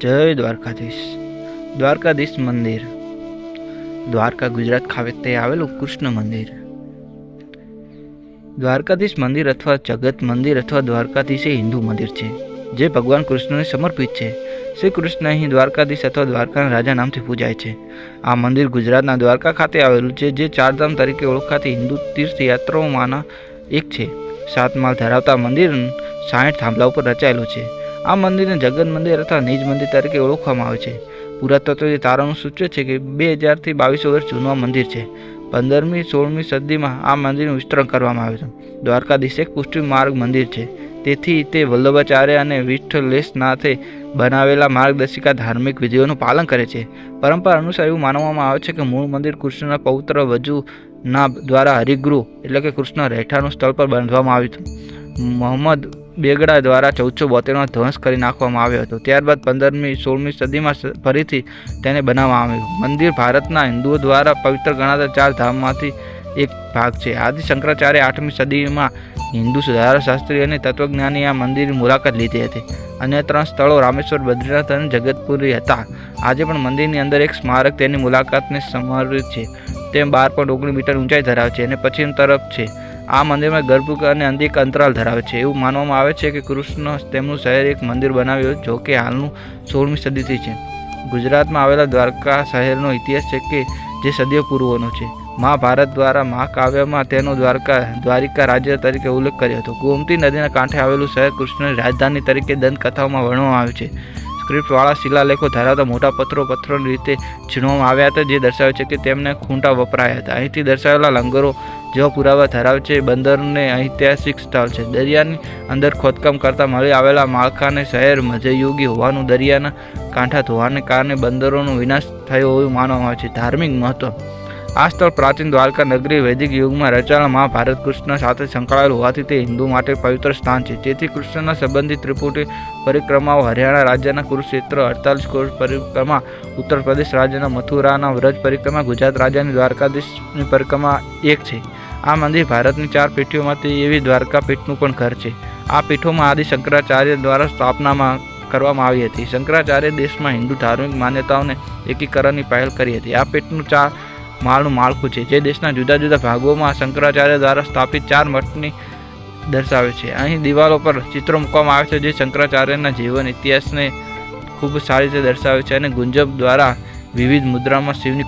જય દ્વારકાધીશ. દ્વારકાધીશ મંદિર. દ્વારકા ગુજરાત ખાતે આવેલું કૃષ્ણ મંદિર. દ્વારકાધીશ મંદિર અથવા જગત મંદિર અથવા દ્વારકાધીશ એ હિન્દુ મંદિર છે, જે ભગવાન કૃષ્ણને સમર્પિત છે. શ્રી કૃષ્ણ અહીં દ્વારકાધીશ અથવા દ્વારકાના રાજા નામથી પૂજાય છે. આ મંદિર ગુજરાતના દ્વારકા ખાતે આવેલું છે, જે ચારધામ તરીકે ઓળખાતી હિન્દુ તીર્થયાત્રાઓમાંના એક છે. સાત માળ ધરાવતા મંદિર સાઠ થાંભલા ઉપર રચાયેલું છે. આ મંદિરને જગન મંદિર અથવા નિજ મંદિર તરીકે ઓળખવામાં આવે છે. પુરાતત્વ તારાનું સૂચવે છે કે બે હજારથી બાવીસો વર્ષ જૂનું આ મંદિર છે. પંદરમી સોળમી સદીમાં આ મંદિરનું વિસ્તરણ કરવામાં આવ્યું હતું. દ્વારકાધીશ એક પુષ્ટિ માર્ગ મંદિર છે. તેથી તે વલ્લભાચાર્ય અને વિઠ્ઠલેશનાથે બનાવેલા માર્ગદર્શિકા ધાર્મિક વિધિઓનું પાલન કરે છે. પરંપરા અનુસાર એવું માનવામાં આવે છે કે મૂળ મંદિર કૃષ્ણના વજુ વજુના દ્વારા હરિગૃહ એટલે કે કૃષ્ણ રહેઠાણનું સ્થળ પર બાંધવામાં આવ્યું હતું. મોહમ્મદ બેગડા દ્વારા ચૌદસો બોતેરમાં ધ્વંસ કરી નાખવામાં આવ્યો હતો. ત્યારબાદ પંદરમી, સોળમી સદીમાં ફરીથી તેને બનાવવામાં આવ્યું. મંદિર ભારતના હિન્દુઓ દ્વારા પવિત્ર ગણાતા ચાર ધામમાંથી એક ભાગ છે. આદિ શંકરાચાર્ય આઠમી સદીમાં હિન્દુ સુધારાશાસ્ત્રી અને તત્વજ્ઞાની આ મંદિરની મુલાકાત લીધી હતી અન્ય ત્રણ સ્થળો રામેશ્વર, બદ્રીનાથ અને જગતપુરી હતા. આજે પણ મંદિરની અંદર એક સ્મારક તેની મુલાકાતને સમર્પિત છે. તે બાર પોઈન્ટ ઓગણીસ મીટર ઊંચાઈ ધરાવે છે અને પશ્ચિમ તરફ છે. આ મંદિરમાં ગર્ભગૃહ અને અંતિક અંતરાલ ધરાવે છે. એવું માનવામાં આવે છે કે કૃષ્ણ તેમનું શહેર એક મંદિર બનાવ્યું જો કે હાલનું સોળમી સદીથી છે. ગુજરાતમાં આવેલા દ્વારકા શહેરનો ઇતિહાસ છે કે જે સદીઓ પૂર્વનો છે. મહાભારત દ્વારા મહાકાવ્યમાં તેનો દ્વારકા, દ્વારિકા રાજ્ય તરીકે ઉલ્લેખ કર્યો હતો. ગોમતી નદીના કાંઠે આવેલું શહેર કૃષ્ણની રાજધાની તરીકે દંતકથાઓમાં વર્ણવામાં આવ્યું છે. સ્ક્રિપ્ટવાળા શિલાલેખો ધરાવતા મોટા પથ્થરો પથ્થરોની રીતે છીણવામાં આવ્યા હતા, જે દર્શાવે છે કે તેમને ખૂંટા વપરાયા હતા. અહીંથી દર્શાવેલા લંગરો જેવા પુરાવા ધરાવે છે બંદરને ઐતિહાસિક સ્થળ છે. દરિયાની અંદર ખોદકામ કરતા મળી આવેલા માળખાને શહેર મધ્યયુગી હોવાનું દરિયાના કાંઠા ધોવાને કારણે બંદરોનો વિનાશ થયો હોવું માનવામાં આવે છે. ધાર્મિક મહત્વ. આ સ્થળ પ્રાચીન દ્વારકા નગરી વૈદિક યુગમાં રચાયેલા મહાભારત કૃષ્ણ સાથે સંકળાયેલું હોવાથી તે હિન્દુ માટે પવિત્ર સ્થાન છે. તેથી કૃષ્ણના સંબંધિત ત્રિપુટી પરિક્રમાઓ હરિયાણા રાજ્યના કુરુક્ષેત્ર, અડતાલીસ કોષ પરિક્રમા, ઉત્તર પ્રદેશ રાજ્યના મથુરાના વ્રજ પરિક્રમા, ગુજરાત રાજ્યની દ્વારકાધીશની પરિક્રમા એક છે. આ મંદિર ભારતની ચાર પીઠીઓમાંથી એવી દ્વારકા પીઠનું પણ ઘર છે. આ પીઠોમાં આદિ શંકરાચાર્ય દ્વારા સ્થાપનામાં કરવામાં આવી હતી. શંકરાચાર્ય દેશમાં હિન્દુ ધાર્મિક માન્યતાઓને એકીકરણની પહેલ કરી હતી. આ પીઠનું ચાર માળનું માળખું છે, જે દેશના જુદા જુદા ભાગોમાં શંકરાચાર્ય દ્વારા સ્થાપિત ચાર મઠની દર્શાવે છે. અહીં દિવાલો પર ચિત્રો મૂકવામાં આવે છે, જે શંકરાચાર્યના જીવન ઇતિહાસને ખૂબ સારી રીતે દર્શાવે છે અને ગુંજબ દ્વારા વિવિધ મુદ્રામાં શિવની